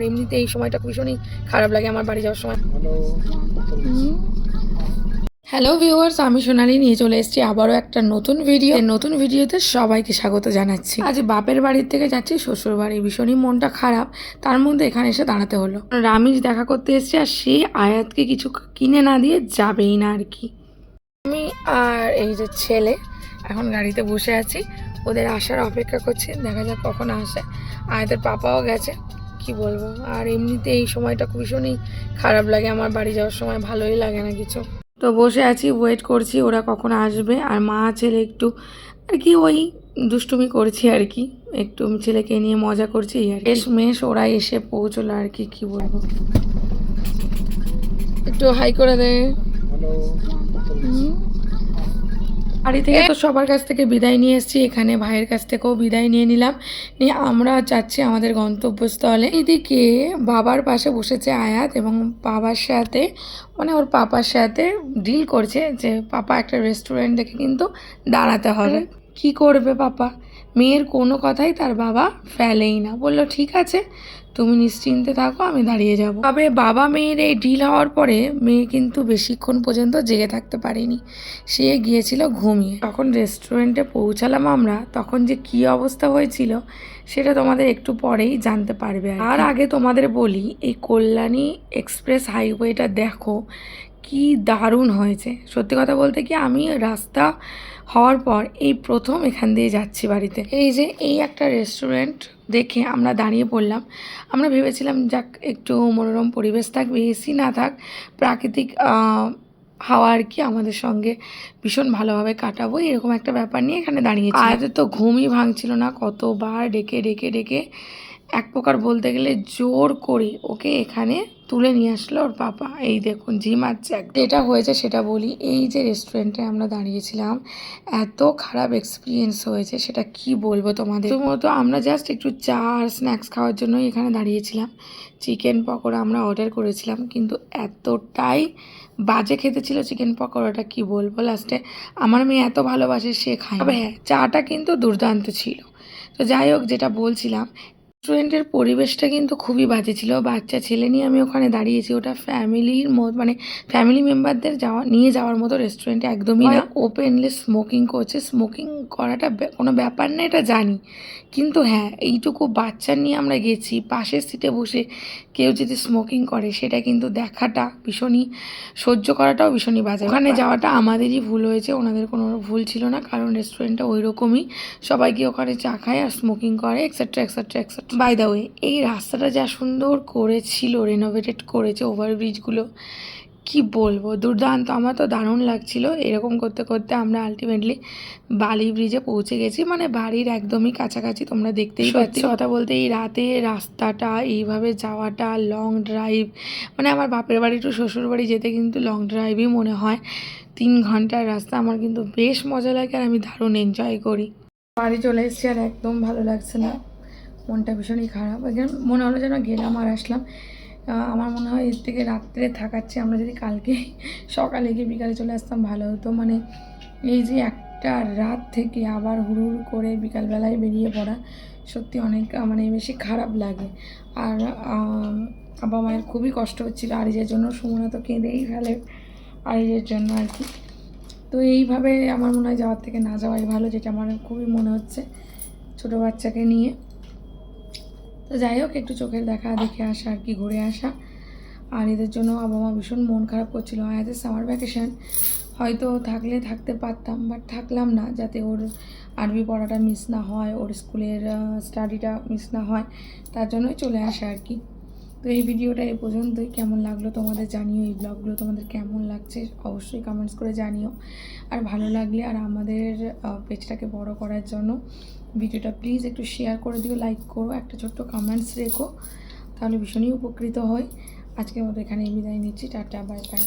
আর এমনিতে এই সময়টা ভীষণই খারাপ লাগে আমার বাড়ি যাওয়ার সময়। হ্যালো ভিউয়ার্স আমি সোনালি নিয়ে চলে এসেছি আবারও একটা নতুন ভিডিও নতুন ভিডিওতে সবাইকে স্বাগত জানাচ্ছি। আজ বাপের বাড়ির থেকে যাচ্ছি শ্বশুর বাড়ি ভীষণই মনটা খারাপ। তার মধ্যে এখানে এসে দাঁড়াতে হলো। রামিজ দেখা করতে এসেছে আর সে আয়াতকে কিছু কিনে না দিয়ে যাবেই না আর কি। আমি আর এই যে ছেলে এখন গাড়িতে বসে আছি। ওদের আসার অপেক্ষা করছি দেখা যাক কখন আসে। আয়াতের পাপাও গেছে। কি বলব? আর এমনিতে এই সময়টা ভীষণই খারাপ লাগে। আমার বাড়ি যাওয়ার সময় ভালোই লাগে না কিছু। তো বসে আছি ওয়েট করছি ওরা কখন আসবে। আর মা ছেলে একটু আর কি ওই দুষ্টুমি করছি আর কি। একটু ছেলেকে নিয়ে মজা করছি আর। শেষ মেশ ওরা এসে পৌঁছলো আর কি কি বলব? একটু হাই করে দে। হুম। বাড়ি থেকে তো সবার কাছ থেকে বিদায় নিয়ে এসেছি এখানে ভাইয়ের কাছ থেকেও বিদায় নিয়ে নিলাম। নিয়ে আমরা যাচ্ছি আমাদের গন্তব্যস্থলে। এদিকে বাবার পাশে বসেছে আয়াত এবং বাবার সাথে মানে ওর পাপার সাথে ডিল করছে যে পাপা একটা রেস্টুরেন্ট দেখে কিন্তু দাঁড়াতে হবে। কি করবে পাপা? মেয়ের কোনো কথাই তার বাবা ফেলেই না। বলল ঠিক আছে তুমি নিশ্চিন্তে থাকো, আমি দাঁড়িয়ে যাব। তবে বাবা মেয়ের এই ডিল হওয়ার পরে মেয়ে কিন্তু বেশিক্ষণ পর্যন্ত জেগে থাকতে পারেনি। সে গিয়েছিল ঘুমিয়ে। তখন রেস্টুরেন্টে পৌঁছালাম আমরা, তখন যে কি অবস্থা হয়েছিল, সেটা তোমাদের একটু পরেই জানতে পারবে আর আগে তোমাদের বলি, এই কল্যাণী এক্সপ্রেস হাইওয়েটা দেখো কি দারুণ হয়েছে। সত্যি কথা বলতে কি আমি রাস্তা হওয়ার পর এই প্রথম এখান দিয়ে যাচ্ছি বাড়িতে। এই যে এই একটা রেস্টুরেন্ট দেখে আমরা দাঁড়িয়ে পড়লাম। আমরা ভেবেছিলাম, যাক, একটু মনোরম পরিবেশ থাকবে এসি না থাক। প্রাকৃতিক হাওয়া আর কি আমাদের সঙ্গে ভীষণ ভালোভাবে কাটাবো। এরকম একটা ব্যাপার নিয়ে এখানে দাঁড়িয়েছি। আজ তো ঘুমই ভাঙছিল না। কতবার ডেকে ডেকে ডেকে এক প্রকার বলতে গেলে জোর করে ওকে এখানে তুলে নিয়ে আসলো ওর পাপা। এই দেখুন ঝিমাচ্ছে এক যেটা হয়েছে সেটা বলি, এই যে রেস্টুরেন্টে আমরা দাঁড়িয়েছিলাম, এত খারাপ এক্সপিরিয়েন্স হয়েছে, সেটা কি বলব তোমাদের? প্রথমত আমরা জাস্ট একটু চা আর স্ন্যাক্স খাওয়ার জন্যই এখানে দাঁড়িয়েছিলাম। চিকেন পকোড়া আমরা অর্ডার করেছিলাম, কিন্তু এতটাই বাজে খেতে ছিল চিকেন পকোড়াটা, কি বলব লাস্টে আমার মেয়ে এত ভালোবাসে, সে খায় হ্যাঁ চাটা কিন্তু দুর্দান্ত ছিল। তো যাই হোক, যেটা বলছিলাম রেস্টুরেন্টের পরিবেশটা কিন্তু খুবই বাজে ছিল। বাচ্চা ছেলে নিয়ে আমি ওখানে দাঁড়িয়েছি। ওটা ফ্যামিলির মতো মানে ফ্যামিলি মেম্বারদের যাওয়া নিয়ে যাওয়ার মতো রেস্টুরেন্টে একদমই না। ওপেনলি স্মোকিং করছে। স্মোকিং করাটা কোনো ব্যাপার না এটা জানি। কিন্তু হ্যাঁ এইটুকু বাচ্চা নিয়ে আমরা গেছি। পাশের সিটে বসে কেউ যদি স্মোকিং করে সেটা কিন্তু দেখাটা ভীষণই সহ্য করাটাও ভীষণই বাজে। ওখানে যাওয়াটা আমাদেরই ভুল হয়েছে। ওনাদের কোনো ভুল ছিল না। কারণ রেস্টুরেন্টটা ওই রকমই সবাই গিয়ে ওখানে চা খায় আর স্মোকিং করে etcetera etcetera etcetera by the way এই রাস্তাটা যা সুন্দর করেছিল রেনোভেটেড করেছে ওভারব্রিজগুলো কি বলব? দুর্দান্ত আমার তো দারুণ লাগছিল। এরকম করতে করতে আমরা আলটিমেটলি বালি ব্রিজে পৌঁছে গেছি। মানে বাড়ির একদমই কাছাকাছি তোমরা দেখতেই পাচ্ছ। কথা বলতে এই রাতে রাস্তাটা এইভাবে যাওয়াটা লং ড্রাইভ মানে আমার বাপের বাড়ি টু শ্বশুর বাড়ি যেতে কিন্তু লং ড্রাইভই মনে হয়। তিন ঘণ্টার রাস্তা আমার কিন্তু বেশ মজা লাগে আর আমি দারুণ এনজয় করি। বাড়ি চলে এসেছি আর একদম ভালো লাগছে না। মনটা ভীষণই খারাপ। এখানে মনে হলো যেন গেলাম আর আসলাম। আমার মনে হয় এর থেকে রাত্রে থাকাচ্ছে। আমরা যদি কালকে সকালে গিয়ে বিকালে চলে আসতাম, ভালো হতো। মানে এই যে একটা রাত থেকে আবার হুড় করে বিকালবেলায় বেরিয়ে পড়া, সত্যি অনেক মানে বেশি খারাপ লাগে। আর বাবা মায়ের খুবই কষ্ট হচ্ছিল। আরিজের জন্য সুমনা তো কেঁদেই ফেলে আরিজের জন্য আর কি। তো এইভাবে আমার মনে হয় যাওয়ার থেকে না যাওয়াই ভালো, যেটা আমার খুবই মনে হচ্ছে ছোটো বাচ্চাকে নিয়ে। তো যাই হোক, একটু চোখের দেখা, দেখে আসা আর কি, ঘুরে আসা। আর এদের জন্য বাবা মা ভীষণ মন খারাপ করছিল। আয়াদের সামার ভ্যাকেশান হয়তো থাকলে থাকতে পারতাম বাট থাকলাম না, যাতে ওর আরবি পড়াটা মিস না হয়, ওর স্কুলের স্টাডিটা মিস না হয়, তার জন্যই চলে আসা আর কি। তো এই ভিডিওটা এ পর্যন্তই। কেমন লাগল তোমাদের জানিও, এই ব্লগগুলো তোমাদের কেমন লাগছে অবশ্যই কমেন্টস করে জানিও। আর ভালো লাগলে আর আমাদের পেজটাকে বড় করার জন্য ভিডিওটা প্লিজ একটু শেয়ার করে দিও লাইক করো, একটা ছোট্ট কমেন্টস রেখো, তাহলে ভীষণই উপকৃত হই আজকের মতো এখানে বিদায় নিচ্ছি, টাটা বাই বাই